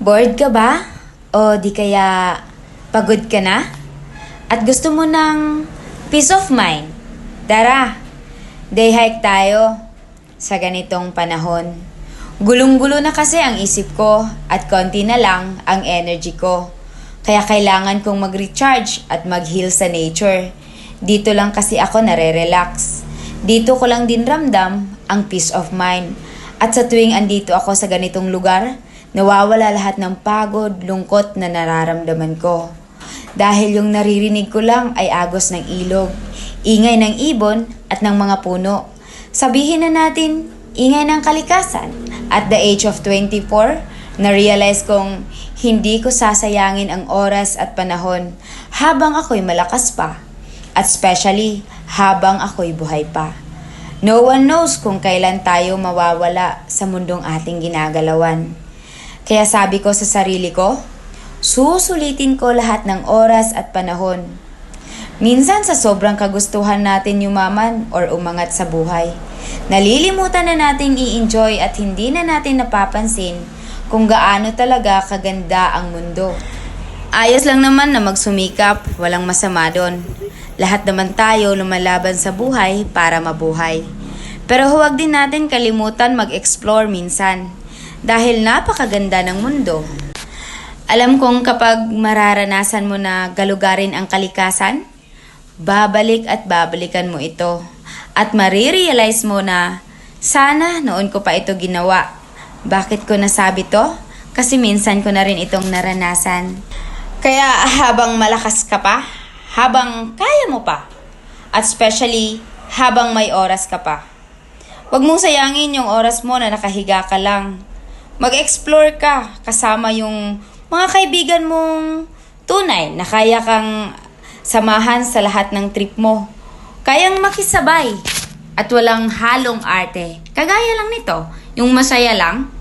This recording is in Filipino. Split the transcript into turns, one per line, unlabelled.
Bored ka ba? O di kaya pagod ka na? At gusto mo ng peace of mind? Tara, day hike tayo sa ganitong panahon. Gulong-gulo na kasi ang isip ko at konti na lang ang energy ko. Kaya kailangan kong mag-recharge at mag-heal sa nature. Dito lang kasi ako nare-relax. Dito ko lang din ramdam ang peace of mind. At sa tuwing andito ako sa ganitong lugar, nawawala lahat ng pagod, lungkot na nararamdaman ko. Dahil yung naririnig ko lang ay agos ng ilog, ingay ng ibon at ng mga puno. Sabihin na natin, ingay ng kalikasan. At the age of 24, na-realize kong hindi ko sasayangin ang oras at panahon habang ako'y malakas pa. At especially, habang ako'y buhay pa. No one knows kung kailan tayo mawawala sa mundong ating ginagalawan. Kaya sabi ko sa sarili ko, susulitin ko lahat ng oras at panahon. Minsan sa sobrang kagustuhan natin yumaman or umangat sa buhay, nalilimutan na natin i-enjoy at hindi na natin napapansin kung gaano talaga kaganda ang mundo. Ayos lang naman na magsumikap, walang masama doon. Lahat naman tayo lumalaban sa buhay para mabuhay. Pero huwag din natin kalimutan mag-explore minsan dahil napakaganda ng mundo. Alam kong kapag mararanasan mo na galugarin ang kalikasan, babalik at babalikan mo ito. At marirealize mo na sana noon ko pa ito ginawa. Bakit ko nasabi to? Kasi minsan ko na rin itong naranasan. Kaya habang malakas ka pa, habang kaya mo pa, at especially habang may oras ka pa. Huwag mong sayangin yung oras mo na nakahiga ka lang. Mag-explore ka kasama yung mga kaibigan mong tunay na kaya kang samahan sa lahat ng trip mo. Kayang makisabay at walang halong arte. Kagaya lang nito, yung masaya lang,